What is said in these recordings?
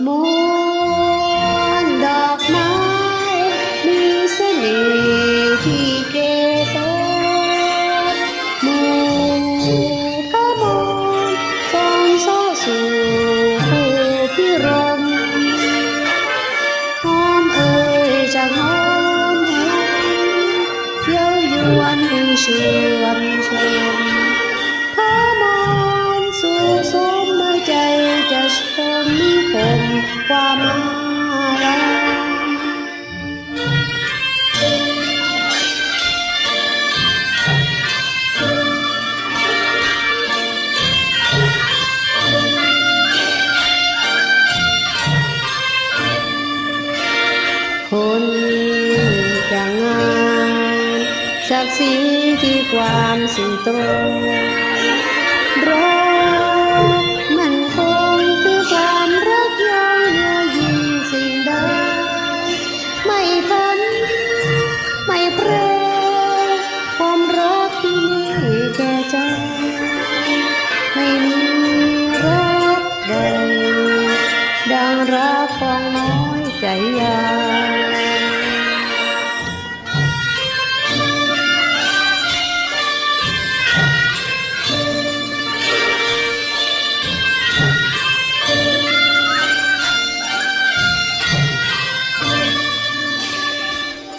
muôn đọc mãi, đi sẽ lì khi kê tốt mùa cá gió dù hồ phía rồng. Ơi, chẳng hôm hôm dấu yêu anh đi sườn sườn ความคนจะงานศักดิ์ศรีที่ความสุขตรงรอ ดังรักของน้อยใจยา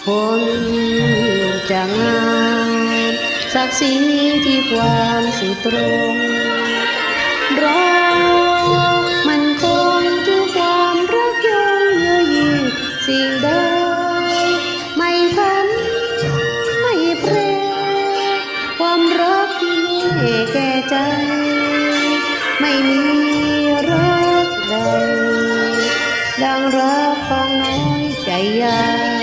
คนจะงามศักดิ์ศรีที่ความสุตรงรัก ใจ ไม่มีรักใดดังรักของน้อยใจยา